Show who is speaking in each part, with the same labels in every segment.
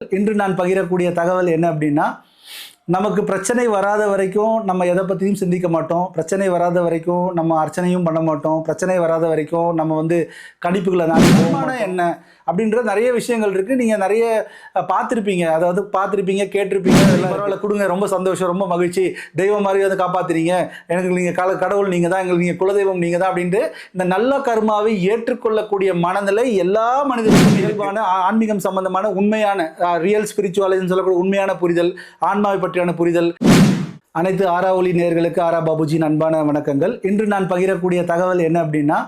Speaker 1: இன்று நான் பகிரக்கூடிய தகவல் என்ன அப்படின்னா நமக்கு பிரச்சனை வராத வரைக்கும் நம்ம எதை பற்றியும் சிந்திக்க மாட்டோம். பிரச்சனை வராத வரைக்கும் நம்ம அர்ச்சனையும் பண்ண மாட்டோம். பிரச்சனை வராத வரைக்கும் நம்ம வந்து கணிப்புகளை நான் என்ன? அப்படின்ற நிறைய விஷயங்கள் இருக்குது நீங்கள் நிறைய பார்த்திருப்பீங்க. அதாவது பார்த்திருப்பீங்க கேட்டிருப்பீங்க. பரவாயில்ல கொடுங்க. ரொம்ப சந்தோஷம் ரொம்ப மகிழ்ச்சி. தெய்வம் மாதிரி வந்து காப்பாத்துறீங்க. எனக்கு நீங்கள் கல கடவுள் நீங்கள் தான் எங்களுக்கு நீங்கள் குலதெய்வம் நீங்கள் தான் அப்படின்ட்டு இந்த நல்ல கர்மாவை ஏற்றுக்கொள்ளக்கூடிய மனநிலை எல்லா மனிதர்களுக்கும் இயல்பான ஆன்மீகம் சம்பந்தமான உண்மையான ரியல் ஸ்பிரிச்சுவாலிட்டின்னு சொல்லக்கூடிய உண்மையான புரிதல் ஆன்மாவை பற்றியான புரிதல். அனைத்து ஆரா ஒளி நேர்களுக்கு ஆரா பாபுஜியின் அன்பான வணக்கங்கள். இன்று நான் பகிரக்கூடிய தகவல் என்ன அப்படின்னா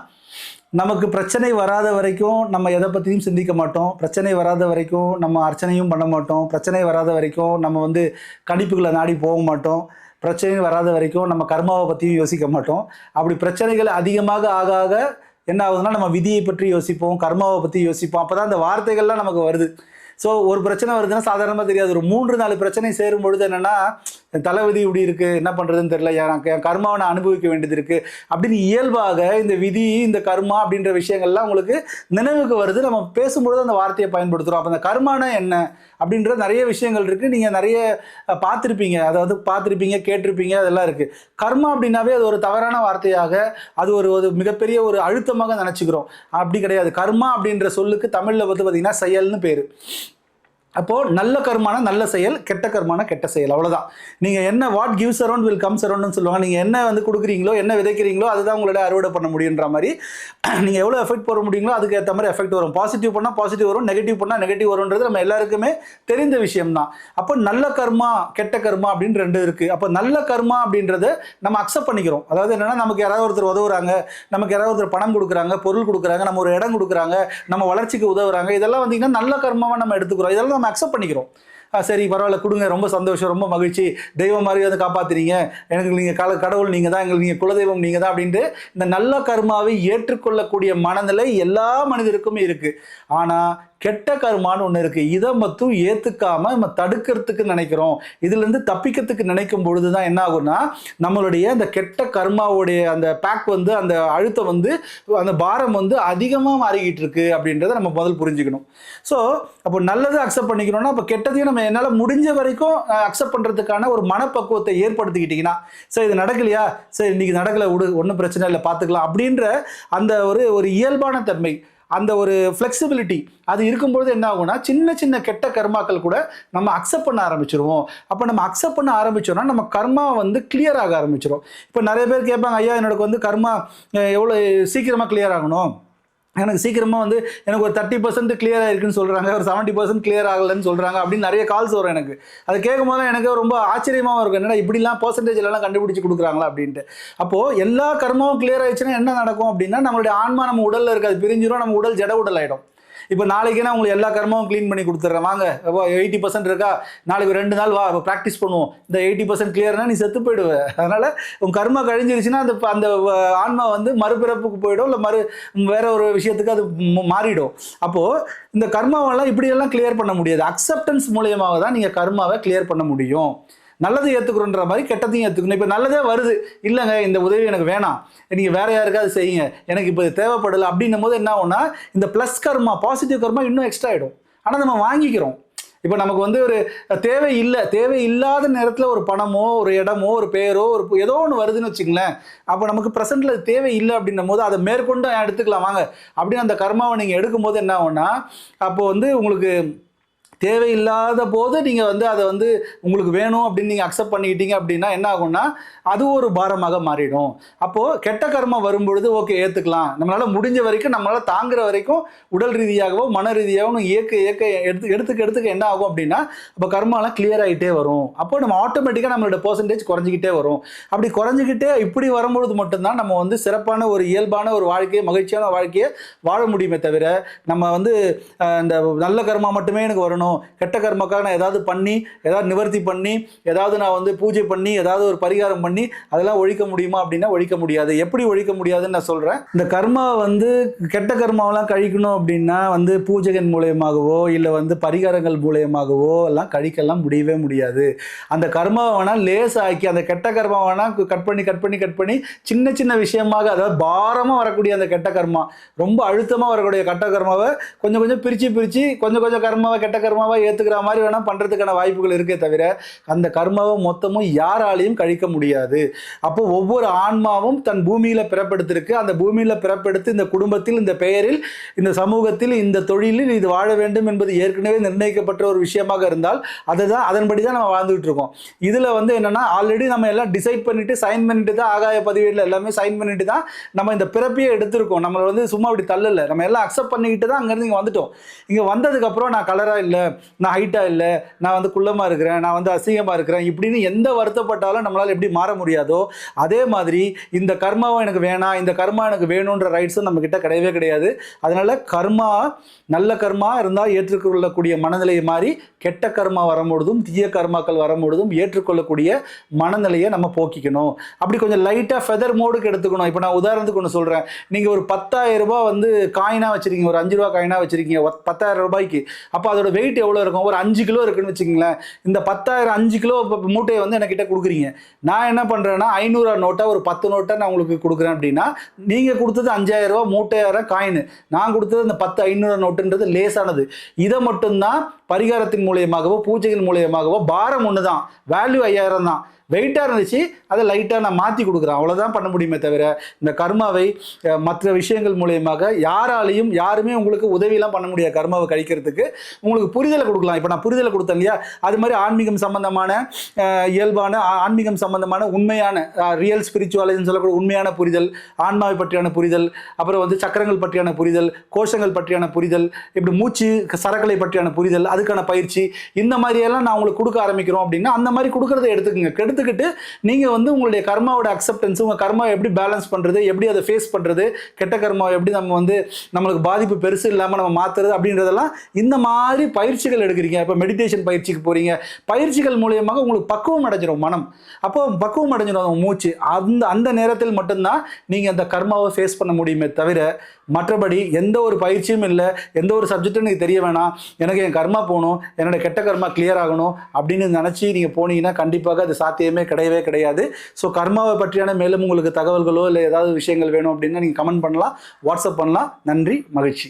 Speaker 1: நமக்கு பிரச்சனை வராத வரைக்கும் நம்ம எதை பற்றியும் சிந்திக்க மாட்டோம். பிரச்சனை வராத வரைக்கும் நம்ம அர்ச்சனையும் பண்ண மாட்டோம். பிரச்சனை வராத வரைக்கும் நம்ம வந்து கணிப்புகளை நாடி போக மாட்டோம். பிரச்சனை வராத வரைக்கும் நம்ம கர்மாவை பற்றியும் யோசிக்க மாட்டோம். அப்படி பிரச்சனைகள் அதிகமாக ஆக ஆக என்ன ஆகுதுன்னா நம்ம விதியை பற்றி யோசிப்போம் கர்மாவை பற்றி யோசிப்போம். அப்போ தான் அந்த வார்த்தைகள்லாம் நமக்கு வருது. ஸோ ஒரு பிரச்சனை வருதுன்னா சாதாரணமாக தெரியாது. ஒரு மூன்று நாலு பிரச்சனை சேரும் பொழுது என்னென்னா தளபதி தலைவிதி இப்படி இருக்குது என்ன பண்ணுறதுன்னு தெரியல எனக்கு என் கர்மாவை நான் அனுபவிக்க வேண்டியது இருக்குது அப்படின்னு இயல்பாக இந்த விதி இந்த கர்மா அப்படின்ற விஷயங்கள்லாம் உங்களுக்கு நினைவுக்கு வருது. நம்ம பேசும்பொழுது அந்த வார்த்தையை பயன்படுத்துகிறோம் அப்போ அந்த கர்மானா என்ன அப்படின்ற நிறைய விஷயங்கள் இருக்குது நீங்கள் நிறைய பார்த்துருப்பீங்க. அதாவது பார்த்துருப்பீங்க கேட்டிருப்பீங்க அதெல்லாம் இருக்குது கர்மா அப்படின்னாவே அது ஒரு தவறான வார்த்தையாக அது ஒரு ஒரு மிகப்பெரிய ஒரு அழுத்தமாக நினச்சிக்கிறோம். அப்படி கிடையாது. கர்மா அப்படின்ற சொல்லுக்கு தமிழில் வந்து பார்த்திங்கன்னா செயல்னு பேர். அப்போது நல்ல கர்மான நல்ல செயல் கெட்ட கர்மான கெட்ட செயல். அவ்வளோதான் நீங்கள் என்ன what gives around will comes அரௌண்ட்னு சொல்லுவாங்க. நீங்கள் என்ன வந்து கொடுக்குறீங்களோ என்ன விதைக்கிறீங்களோ அதுதான் உங்களோட அறுவடை பண்ண முடியுன்ற மாதிரி. நீங்கள் எவ்வளோ எஃபெக்ட் போட முடியுங்களோ அதுக்கு ஏற்ற மாதிரி எஃபெக்ட் வரும். பாசிட்டிவ் பண்ணால் பாசிட்டிவ் வரும் நெகட்டிவ் பண்ணால் நெகட்டிவ் வரும்ன்றது நம்ம எல்லாருக்குமே தெரிந்த விஷயம் தான் அப்போ நல்ல கர்மா கெட்ட கர்மா அப்படின்னு ரெண்டு இருக்குது அப்போ நல்ல கர்மா அப்படின்றத நம்ம அக்செப்ட் பண்ணிக்கிறோம். அதாவது என்னென்னா நமக்கு யாராவது ஒருத்தர் உதவுறாங்க நமக்கு யாராவது ஒருத்தர் பணம் கொடுக்குறாங்க பொருள் கொடுக்குறாங்க நம்ம ஒரு இடம் கொடுக்குறாங்க நம்ம வளர்ச்சிக்கு உதவுறாங்க. இதெல்லாம் வந்தீங்கன்னா நல்ல கர்மாவை நம்ம எடுத்துக்கிறோம். இதெல்லாம் நம்ம அக்செப்ட் பண்ணிக்கிறோம். சரி பரவாயில்ல கொடுங்க ரொம்ப சந்தோஷம் ரொம்ப மகிழ்ச்சி. தெய்வம் மாதிரி வந்து காப்பாத்துறீங்க. எனக்கு நீங்கள் கல கடவுள் நீங்கள் தான் எங்களுக்கு நீங்கள் குலதெய்வம் நீங்கள் தான் அப்படின்ட்டு இந்த நல்ல கர்மாவை ஏற்றுக்கொள்ளக்கூடிய மனநிலை எல்லா மனிதருக்குமே இருக்குது ஆனால் கெட்ட கருமான்னு ஒன்று இருக்குது இதை மட்டும் ஏற்றுக்காமல் நம்ம தடுக்கிறதுக்கு நினைக்கிறோம். இதுலேருந்து தப்பிக்கிறதுக்கு நினைக்கும் பொழுது தான் என்ன ஆகும்னா நம்மளுடைய அந்த கெட்ட கர்மாவுடைய அந்த பேக் வந்து அந்த அழுத்தம் வந்து அந்த பாரம் வந்து அதிகமாக மாறிக்கிட்டு இருக்கு அப்படின்றத நம்ம முதல் புரிஞ்சுக்கணும். ஸோ அப்போ நல்லதை அக்செப்ட் பண்ணிக்கணும்னா அப்போ கெட்டதையும் நம்ம என்னால் முடிஞ்ச வரைக்கும் அக்செப்ட் பண்ணுறதுக்கான ஒரு மனப்பக்குவத்தை ஏற்படுத்திக்கிட்டிங்கன்னா சரி இது நடக்கலையா? சரி இன்றைக்கி நடக்கலை விடு ஒன்றும் பிரச்சனை இல்லை பார்த்துக்கலாம். அப்படின்ற அந்த ஒரு ஒரு இயல்பான தன்மை அந்த ஒரு ஃப்ளெக்சிபிலிட்டி அது இருக்கும்பொழுது என்ன ஆகும்னா சின்ன சின்ன கெட்ட கர்மாக்கள் கூட நம்ம அக்செப்ட் பண்ண ஆரம்பிச்சிருவோம். அப்போ நம்ம அக்செப்ட் பண்ண ஆரம்பிச்சோம்னா நம்ம கர்மா வந்து கிளியர் ஆக ஆரம்பிச்சிடும் இப்போ நிறைய பேர் கேட்பாங்க ஐயா என்னோட வந்து கர்மா எவ்வளோ சீக்கிரமாக கிளியர் ஆகணும்? எனக்கு சீக்கிரமாக வந்து எனக்கு ஒரு தேர்ட்டி பர்சன்ட் கிளியர் ஆயிருக்குன்னு சொல்கிறாங்க ஒரு செவன்ட்டி பர்சன்ட் கிளியர் ஆகலைன்னு சொல்கிறாங்க அப்படின்னு நிறைய கால்ஸ் வரும் எனக்கு. அது கேட்கும் போது எனக்கு ரொம்ப ஆச்சரியமாகவும் இருக்கும். என்னடா இப்படிலாம் பர்சன்டேஜ் எல்லாம் கண்டுபிடிச்சி கொடுக்குறாங்களா அப்படின்ட்டு. அப்போது எல்லா கர்மமும் கிளியர் ஆயிடுச்சுன்னா என்ன நடக்கும் அப்படின்னா நம்மளுடைய ஆன்மா நம்ம உடலில் இருக்காது பிரிஞ்சிரும் நம்ம உடல் ஜட உடல் ஆகிடும் இப்போ நாளைக்கு நான் உங்களுக்கு எல்லா கர்மாவும் க்ளீன் பண்ணி கொடுத்துட்றேன் வாங்க. எயிட்டி பர்சன்ட் இருக்கா? நாளைக்கு ரெண்டு நாள் வா ப்ராக்டிஸ் பண்ணுவோம். இந்த எயிட்டி பர்சன்ட் கிளியர்னா நீ செத்து போயிடுவ. அதனால் உன் கர்மா கழிஞ்சிருச்சுன்னா அந்த அந்த ஆன்மா வந்து மறுபிறப்புக்கு போயிடும். இல்லை மறு வேற ஒரு விஷயத்துக்கு அது மாறிடும். அப்போது இந்த கர்மாவெல்லாம் இப்படியெல்லாம் கிளியர் பண்ண முடியாது. அக்செப்டன்ஸ் மூலியமாக தான் நீங்கள் கர்மாவை கிளியர் பண்ண முடியும். நல்லது ஏற்றுக்கிறோன்ற மாதிரி கெட்டதையும் ஏற்றுக்கணும் இப்போ நல்லதே வருது. இல்லைங்க இந்த உதவி எனக்கு வேணாம். நீங்கள் வேற யாருக்காவது செய்யுங்க. எனக்கு இப்போ இது தேவைப்படலை. அப்படின்னும் போது என்ன ஆகும்னா இந்த ப்ளஸ் கர்மா பாசிட்டிவ் கர்மா இன்னும் எக்ஸ்ட்ரா ஆகிடும் ஆனால் நம்ம வாங்கிக்கிறோம். இப்போ நமக்கு வந்து ஒரு தேவை இல்லை. தேவை இல்லாத நேரத்தில் ஒரு பணமோ ஒரு இடமோ ஒரு பேரோ ஒரு ஏதோ ஒன்று வருதுன்னு வச்சுங்களேன் அப்போ நமக்கு ப்ரெசென்ட்டில் அது தேவை இல்லை அப்படின்னும் போது அதை மேற்கொண்டு எடுத்துக்கலாம். வாங்க. அப்படின்னு அந்த கர்மாவை நீங்கள் எடுக்கும்போது என்ன ஆகும்னா அப்போ வந்து உங்களுக்கு தேவையில்லாத போது நீங்கள் வந்து அதை வந்து உங்களுக்கு வேணும் அப்படின்னு நீங்கள் அக்செப்ட் பண்ணிக்கிட்டீங்க அப்படின்னா என்ன ஆகும்னா அது ஒரு பாரமாக மாறிடும். அப்போது கெட்ட கர்மம் வரும்பொழுது ஓகே ஏற்றுக்கலாம் நம்மளால் முடிஞ்ச வரைக்கும் நம்மளால் தாங்குற வரைக்கும் உடல் ரீதியாகவோ மன ரீதியாகவும் இயக்க இயக்க எடுத்து எடுத்துக்க எடுத்துக்க என்ன ஆகும் அப்படின்னா இப்போ கர்மாலாம் கிளியர் ஆகிட்டே வரும். அப்போ நம்ம ஆட்டோமேட்டிக்காக நம்மளோட பர்சன்டேஜ் குறைஞ்சிக்கிட்டே வரும். அப்படி குறைஞ்சிக்கிட்டே இப்படி வரும்பொழுது மட்டும்தான் நம்ம வந்து சிறப்பான ஒரு இயல்பான ஒரு வாழ்க்கையை மகிழ்ச்சியான வாழ்க்கையை வாழ முடியுமே தவிர நம்ம வந்து இந்த நல்ல கர்மா மட்டுமே எனக்கு வரணும். கெட்ட கர்மக்காக நான் ஏதாவது பண்ணி ஏதாவது நிவர்த்தி பண்ணி ஏதாவது நான் வந்து பூஜை பண்ணி ஏதாவது ஒரு பரிகாரம் பண்ணி அதெல்லாம் ஒழிக்க முடியுமா அப்படின்னா ஒழிக்க முடியாது. எப்படி ஒழிக்க முடியாதுன்னு நான் சொல்கிறேன் இந்த கர்மா வந்து கெட்ட கர்மாவெல்லாம் கழிக்கணும் அப்படின்னா வந்து பூஜைகள் மூலியமாகவோ இல்லை வந்து பரிகாரங்கள் மூலியமாகவோ எல்லாம் கழிக்கலாம் முடியவே முடியாது. அந்த கர்மாவை வேணால் லேசாக்கி அந்த கெட்ட கர்மா வேணால் கட் பண்ணி கட் பண்ணி கட் பண்ணி சின்ன சின்ன விஷயமாக அதாவது பாரமாக வரக்கூடிய அந்த கெட்ட கர்மா ரொம்ப அழுத்தமாக வரக்கூடிய கெட்ட கர்மாவை கொஞ்சம் கொஞ்சம் பிரித்து பிரித்து கொஞ்சம் கொஞ்சம் கர்மாவை கெட்ட கர்மா கர்மாவாக ஏற்றுக்கிற மாதிரி வேணால் பண்ணுறதுக்கான வாய்ப்புகள் இருக்கே தவிர அந்த கர்மாவை மொத்தமும் யாராலையும் கழிக்க முடியாது. அப்போ ஒவ்வொரு ஆன்மாவும் தன் பூமியில் பிறப்பெடுத்திருக்கு. அந்த பூமியில் பிறப்பெடுத்து இந்த குடும்பத்தில் இந்த பெயரில் இந்த சமூகத்தில் இந்த தொழிலில் இது வாழ வேண்டும் என்பது ஏற்கனவே நிர்ணயிக்கப்பட்ட ஒரு விஷயமாக இருந்தால் அதை தான் அதன்படி தான் நம்ம வாழ்ந்துகிட்டு இருக்கோம். இதில் வந்து என்னென்னா ஆல்ரெடி நம்ம எல்லாம் டிசைட் பண்ணிவிட்டு சைன் பண்ணிட்டு தான் ஆகாய பதிவேடில் எல்லாமே சைன் பண்ணிட்டு தான் நம்ம இந்த பிறப்பையே எடுத்திருக்கோம். நம்மளை வந்து சும்மா அப்படி தள்ளலை. நம்ம எல்லாம் அக்செப்ட் பண்ணிக்கிட்டு தான் அங்கேருந்து இங்கே வந்துட்டோம். இங்கே வந்ததுக்கப்புறம் நான் கலராக இல்லை. நான் ஹைட்டாக இல்லை நான் வந்து குள்ளமாக இருக்கிறேன் நான் வந்து அசிங்கமாக இருக்கிறேன் இப்படின்னு எந்த வருத்தப்பட்டாலும் நம்மளால் எப்படி மாற முடியாதோ அதே மாதிரி இந்த கர்மாவும் எனக்கு வேணாம் இந்த கர்மா எனக்கு வேணுன்ற ரைட்ஸும் நம்மக்கிட்ட கிடையவே கிடையாது. அதனால் கர்மா நல்ல கர்மா இருந்தால் ஏற்றுக்கொள்ளக்கூடிய மனநிலையை மாறி கெட்ட கர்மா வரும்பொழுதும் தீய கர்மாக்கள் வரும்பொழுதும் ஏற்றுக்கொள்ளக்கூடிய மனநிலையை நம்ம போக்கிக்கணும். அப்படி கொஞ்சம் லைட்டாக ஃபெதர் மோடுக்கு எடுத்துக்கணும். இப்போ நான் உதாரணத்துக்கு ஒன்று சொல்கிறேன் நீங்கள் ஒரு பத்தாயிரம் ரூபாய் வந்து காயினாக வச்சுருக்கீங்க ஒரு அஞ்சு ரூபா காயினாக வச்சுருக்கீங்க பத்தாயிரம் ரூபாய்க்கு. அப்போ அதோட வெயிட் எவ்வளோ இருக்கும்? ஒரு அஞ்சு கிலோ இருக்குன்னு வச்சுக்கங்களேன். இந்த பத்தாயிரம் அஞ்சு கிலோ மூட்டையை வந்து என்கிட்ட கொடுக்குறீங்க. நான் என்ன பண்ணுறேன்னா ஐநூறுரூவா நோட்டை ஒரு பத்து நோட்டை நான் உங்களுக்கு கொடுக்குறேன் அப்படின்னா நீங்கள் கொடுத்தது அஞ்சாயிரரூவா ரூபா மூட்டையாயிரம் காயின் நான் கொடுத்தது அந்த பத்து ஐநூறு நோட்டுன்றது லேசானது. இதை மட்டும்தான் பரிகாரத்தின் மூலியமாகவோ பூஜைகள் மூலியமாகவோ பாரம் ஒன்று தான் வேல்யூ ஐயாயிரம் தான். வெயிட்டாக இருந்துச்சு. அதை லைட்டாக நான் மாற்றி கொடுக்குறேன். அவ்வளோதான் பண்ண முடியுமே தவிர இந்த கர்மாவை மற்ற விஷயங்கள் மூலியமாக யாராலையும் யாருமே உங்களுக்கு உதவியெல்லாம் பண்ண முடியாது கர்மாவை கழிக்கிறதுக்கு. உங்களுக்கு புரிதலை கொடுக்கலாம். இப்போ நான் புரிதலை கொடுத்தேன் இல்லையா? அது மாதிரி ஆன்மீகம் சம்பந்தமான இயல்பான ஆன்மீகம் சம்பந்தமான உண்மையான ரியல் ஸ்பிரிச்சுவாலிட்டின்னு சொல்லக்கூடிய உண்மையான புரிதல் ஆன்மாவை பற்றியான புரிதல் அப்புறம் வந்து சக்கரங்கள் பற்றியான புரிதல் கோஷங்கள் பற்றியான புரிதல் இப்படி மூச்சு சரக்களை பற்றியான புரிதல் அதுக்கான பயிற்சி இந்த மாதிரியெல்லாம் நான் உங்களுக்கு கொடுக்க ஆரம்பிக்கிறோம் அப்படின்னா அந்த மாதிரி கொடுக்கறத கெடுத்து எடுத்துக்கிட்டு நீங்கள் வந்து உங்களுடைய கர்மாவோட அக்செப்டன்ஸ் உங்கள் கர்மாவை எப்படி பேலன்ஸ் பண்ணுறது எப்படி அதை ஃபேஸ் பண்ணுறது கெட்ட கர்மாவை எப்படி நம்ம வந்து நம்மளுக்கு பாதிப்பு பெருசு இல்லாமல் நம்ம மாற்றுறது அப்படின்றதெல்லாம் இந்த மாதிரி பயிற்சிகள் எடுக்கிறீங்க. இப்போ மெடிடேஷன் பயிற்சிக்கு போகிறீங்க பயிற்சிகள் மூலியமாக உங்களுக்கு பக்குவம் அடைஞ்சிரும் மனம். அப்போ பக்குவம் அடைஞ்சிடும் அவங்க மூச்சு. அந்த அந்த நேரத்தில் மட்டும்தான் நீங்கள் அந்த கர்மாவை ஃபேஸ் பண்ண முடியுமே தவிர மற்றபடி எந்த ஒரு பயிற்சியும் இல்லை. எந்த ஒரு சப்ஜெக்டும் எனக்கு தெரிய வேணாம். எனக்கு என் கர்மா போகணும். என்னோட கெட்ட கர்மா கிளியர் ஆகணும் அப்படின்னு நினச்சி நீங்கள் போனீங்கன்னா கண்டிப்பாக அது சாத்தியம் கிடையவே கிடையாது. ஸோ கர்மாவை பற்றியான மேலும் உங்களுக்கு தகவல்களோ இல்லை ஏதாவது விஷயங்கள் வேணும் அப்படின்னா நீங்கள் கமெண்ட் பண்ணலாம் வாட்ஸ்அப் பண்ணலாம். நன்றி மகிழ்ச்சி.